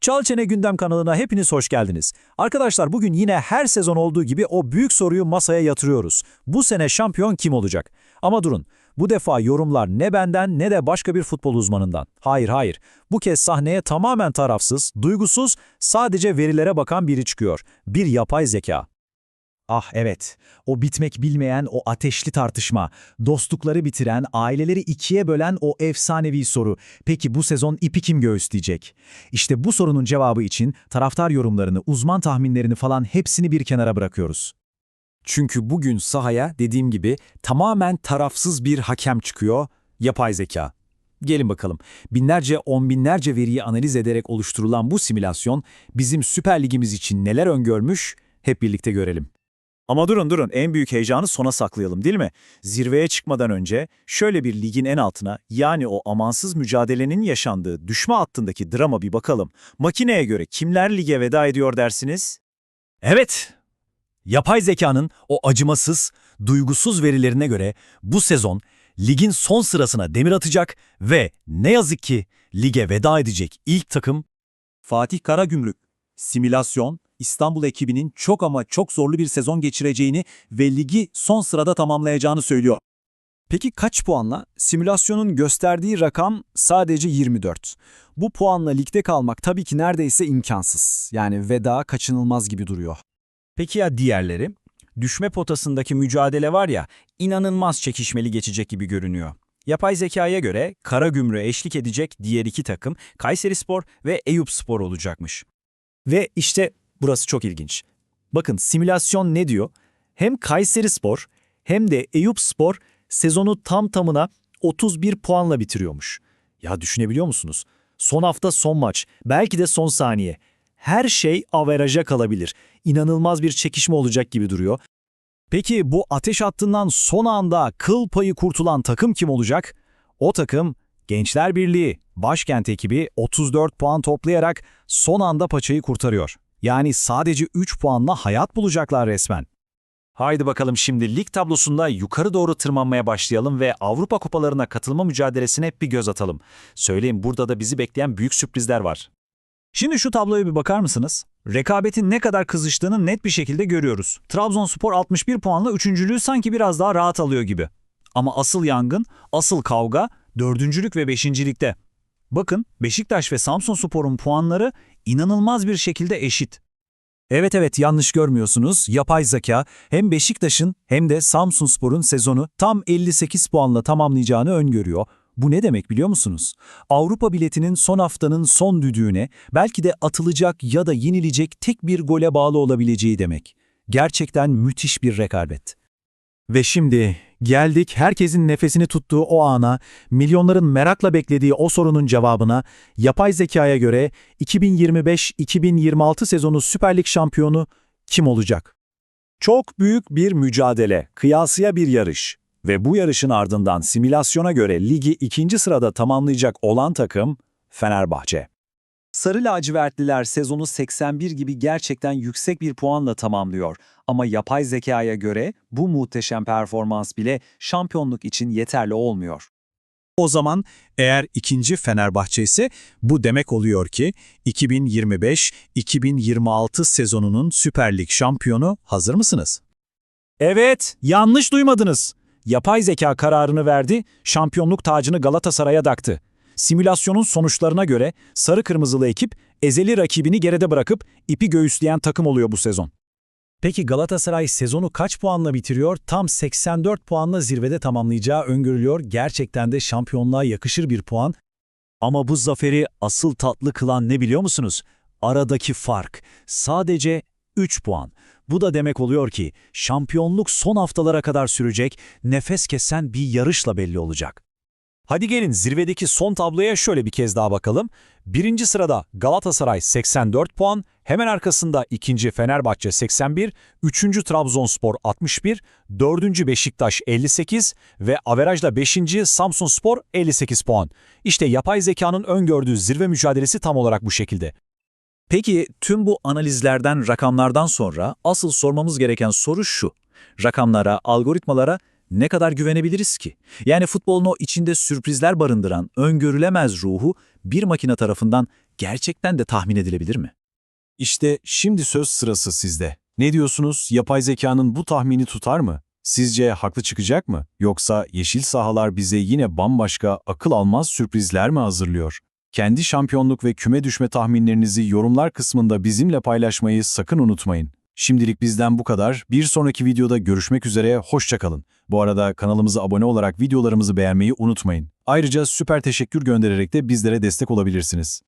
Çal Çene Gündem kanalına hepiniz hoş geldiniz. Arkadaşlar bugün yine her sezon olduğu gibi o büyük soruyu masaya yatırıyoruz. Bu sene şampiyon kim olacak? Ama durun, bu defa yorumlar ne benden ne de başka bir futbol uzmanından. Hayır hayır, bu kez sahneye tamamen tarafsız, duygusuz, sadece verilere bakan biri çıkıyor. Bir yapay zeka. Ah evet, o bitmek bilmeyen o ateşli tartışma, dostlukları bitiren, aileleri ikiye bölen o efsanevi soru. Peki bu sezon ipi kim göğüsleyecek? İşte bu sorunun cevabı için taraftar yorumlarını, uzman tahminlerini falan hepsini bir kenara bırakıyoruz. Çünkü bugün sahaya dediğim gibi tamamen tarafsız bir hakem çıkıyor, yapay zeka. Gelin bakalım. Binlerce, on binlerce veriyi analiz ederek oluşturulan bu simülasyon bizim Süper Ligimiz için neler öngörmüş hep birlikte görelim. Ama durun durun en büyük heyecanı sona saklayalım değil mi? Zirveye çıkmadan önce şöyle bir ligin en altına yani o amansız mücadelenin yaşandığı düşme hattındaki drama bir bakalım. Makineye göre kimler lige veda ediyor dersiniz? Evet, yapay zekanın o acımasız, duygusuz verilerine göre bu sezon ligin son sırasına demir atacak ve ne yazık ki lige veda edecek ilk takım Fatih Karagümrük. Simülasyon, İstanbul ekibinin çok ama çok zorlu bir sezon geçireceğini ve ligi son sırada tamamlayacağını söylüyor. Peki kaç puanla? Simülasyonun gösterdiği rakam sadece 24. Bu puanla ligde kalmak tabii ki neredeyse imkansız. Yani veda kaçınılmaz gibi duruyor. Peki ya diğerleri? Düşme potasındaki mücadele var ya, inanılmaz çekişmeli geçecek gibi görünüyor. Yapay zekaya göre Karagümrük'e eşlik edecek diğer iki takım Kayserispor ve Eyüpspor olacakmış. Ve işte burası çok ilginç. Bakın simülasyon ne diyor? Hem Kayserispor hem de Eyüpspor sezonu tam tamına 31 puanla bitiriyormuş. Ya düşünebiliyor musunuz? Son hafta son maç, belki de son saniye. Her şey averaja kalabilir. İnanılmaz bir çekişme olacak gibi duruyor. Peki bu ateş hattından son anda kıl payı kurtulan takım kim olacak? O takım Gençler Birliği, başkent ekibi 34 puan toplayarak son anda paçayı kurtarıyor. Yani sadece 3 puanla hayat bulacaklar resmen. Haydi bakalım şimdi lig tablosunda yukarı doğru tırmanmaya başlayalım ve Avrupa kupalarına katılma mücadelesine hep bir göz atalım. Söyleyeyim burada da bizi bekleyen büyük sürprizler var. Şimdi şu tabloya bir bakar mısınız? Rekabetin ne kadar kızıştığını net bir şekilde görüyoruz. Trabzonspor 61 puanla üçüncülüğü sanki biraz daha rahat alıyor gibi. Ama asıl yangın, asıl kavga dördüncülük ve beşincilikte. Bakın Beşiktaş ve Samsunspor'un puanları inanılmaz bir şekilde eşit. Evet evet yanlış görmüyorsunuz. Yapay zeka hem Beşiktaş'ın hem de Samsunspor'un sezonu tam 58 puanla tamamlayacağını öngörüyor. Bu ne demek biliyor musunuz? Avrupa biletinin son haftanın son düdüğüne belki de atılacak ya da yenilecek tek bir gole bağlı olabileceği demek. Gerçekten müthiş bir rekabet. Ve şimdi geldik herkesin nefesini tuttuğu o ana, milyonların merakla beklediği o sorunun cevabına, yapay zekaya göre 2025-2026 sezonu Süper Lig şampiyonu kim olacak? Çok büyük bir mücadele, kıyasıya bir yarış. Ve bu yarışın ardından simülasyona göre ligi ikinci sırada tamamlayacak olan takım Fenerbahçe. Sarı lacivertliler sezonu 81 gibi gerçekten yüksek bir puanla tamamlıyor. Ama yapay zekaya göre bu muhteşem performans bile şampiyonluk için yeterli olmuyor. O zaman eğer ikinci Fenerbahçe ise bu demek oluyor ki 2025-2026 sezonunun Süper Lig şampiyonu hazır mısınız? Evet, yanlış duymadınız. Yapay zeka kararını verdi, şampiyonluk tacını Galatasaray'a daktı. Simülasyonun sonuçlarına göre sarı kırmızılı ekip ezeli rakibini geride bırakıp ipi göğüsleyen takım oluyor bu sezon. Peki Galatasaray sezonu kaç puanla bitiriyor? Tam 84 puanla zirvede tamamlayacağı öngörülüyor. Gerçekten de şampiyonluğa yakışır bir puan. Ama bu zaferi asıl tatlı kılan ne biliyor musunuz? Aradaki fark. Sadece 3 puan. Bu da demek oluyor ki şampiyonluk son haftalara kadar sürecek, nefes kesen bir yarışla belli olacak. Hadi gelin zirvedeki son tabloya şöyle bir kez daha bakalım. Birinci sırada Galatasaray 84 puan, hemen arkasında ikinci Fenerbahçe 81, üçüncü Trabzonspor 61, dördüncü Beşiktaş 58 ve averajla beşinci Samsunspor 58 puan. İşte yapay zekanın öngördüğü zirve mücadelesi tam olarak bu şekilde. Peki tüm bu analizlerden, rakamlardan sonra asıl sormamız gereken soru şu. Rakamlara, algoritmalara ne kadar güvenebiliriz ki? Yani futbolun o içinde sürprizler barındıran, öngörülemez ruhu bir makine tarafından gerçekten de tahmin edilebilir mi? İşte şimdi söz sırası sizde. Ne diyorsunuz? Yapay zekanın bu tahmini tutar mı? Sizce haklı çıkacak mı? Yoksa yeşil sahalar bize yine bambaşka akıl almaz sürprizler mi hazırlıyor? Kendi şampiyonluk ve küme düşme tahminlerinizi yorumlar kısmında bizimle paylaşmayı sakın unutmayın. Şimdilik bizden bu kadar. Bir sonraki videoda görüşmek üzere, hoşçakalın. Bu arada kanalımıza abone olarak videolarımızı beğenmeyi unutmayın. Ayrıca süper teşekkür göndererek de bizlere destek olabilirsiniz.